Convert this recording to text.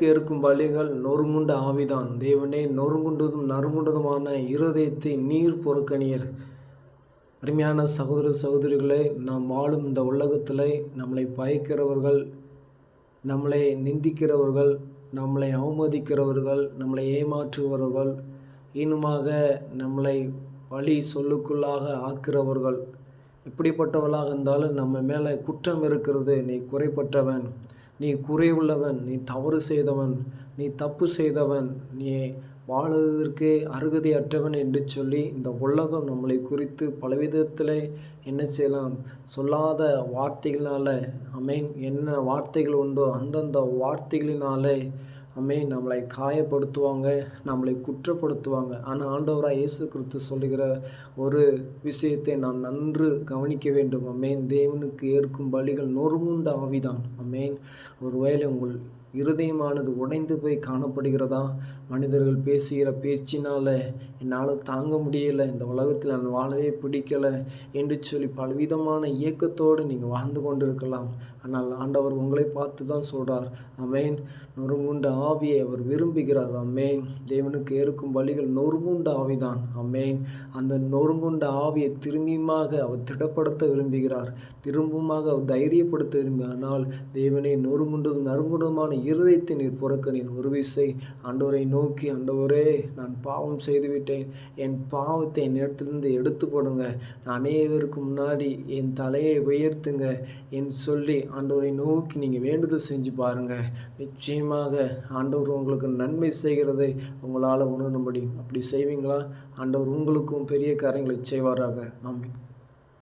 இருக்கும் பலிகள் நொறுங்குண்ட ஆவிதான். தேவனே நொறுங்குண்டதும் நறுங்குண்டதுமான இருதயத்தை நீர் புறக்கணியர். அருமையான சகோதர சகோதரிகளை நாம் வாழும் இந்த உலகத்தில் நம்மளை பயக்கிறவர்கள் நம்மளை நிந்திக்கிறவர்கள் நம்மளை அவமதிக்கிறவர்கள் நம்மளை ஏமாற்றுபவர்கள் இன்னுமாக நம்மளை வழி சொல்லுக்குள்ளாக ஆக்கிறவர்கள். எப்படிப்பட்டவளாக இருந்தாலும் நம்ம மேலே குற்றம் இருக்கிறது. நீ குறைப்பட்டவன் நீ குறைவுள்ளவன் நீ தவறு செய்தவன் நீ தப்பு செய்தவன் நீ வாழுவதற்கு அருகதையற்றவன் என்று சொல்லி இந்த உலகம் நம்மளை குறித்து பலவிதத்தில் என்ன செய்யலாம்? சொல்லாத வார்த்தைகளினால மீன் என்ன வார்த்தைகள் உண்டோ அந்தந்த வார்த்தைகளினாலே அம்மே நம்மளை காயப்படுத்துவாங்க நம்மளை குற்றப்படுத்துவாங்க. ஆனால் ஆண்டவராக இயேசு கிறிஸ்து சொல்லுகிற ஒரு விஷயத்தை நாம் நன்று கவனிக்க வேண்டும். அம்மேன் தேவனுக்கு ஏற்கும் பலிகள் நொறுமுண்ட ஆவிதான். அம்மேன் ஒருவேளை உங்கள் இருதயமானது உடைந்து போய் காணப்படுகிறதா? மனிதர்கள் பேசுகிற பேச்சினால் என்னால் தாங்க முடியலை. இந்த உலகத்தில் நான் வாழவே பிடிக்கலை என்று சொல்லி பலவிதமான இயக்கத்தோடு நீங்கள் வாழ்ந்து கொண்டிருக்கலாம். ஆனால் ஆண்டவர் உங்களை பார்த்து தான் சொல்கிறார் அமேன் நொறுங்குண்ட ஆவியை அவர் விரும்புகிறார். அமேன் தேவனுக்கு ஏற்கும் வழிகள் நொறுங்குண்ட ஆவிதான். அமேன் அந்த நொறுங்குண்ட ஆவியை திரும்பியுமாக அவர் திடப்படுத்த விரும்புகிறார். திரும்பமாக அவர் தைரியப்படுத்த விரும்புகிறார். ஆனால் தேவனை நொறுங்குண்டும் நறுங்குண்டதுமான இருதயத்தை நீர் புறக்கணின் ஒரு விசை ஆண்டவரை நோக்கி ஆண்டவரே நான் பாவம் செய்துவிட்டேன். என் பாவத்தை என் இடத்திலிருந்து எடுத்து போடுங்க. நான் அநேகருக்கு முன்னாடி என் தலையை உயர்த்துங்க என் சொல்லி ஆண்டவரை நோக்கி நீங்கள் வேண்டுதல் செஞ்சு பாருங்கள் நிச்சயமாக ஆண்டவர் உங்களுக்கு நன்மை செய்கிறதை உங்களால் உணர முடியும் அப்படி செய்வீங்களா? ஆண்டவர் உங்களுக்கும் பெரிய காரியங்களை செய்வாராக. ஆமாம்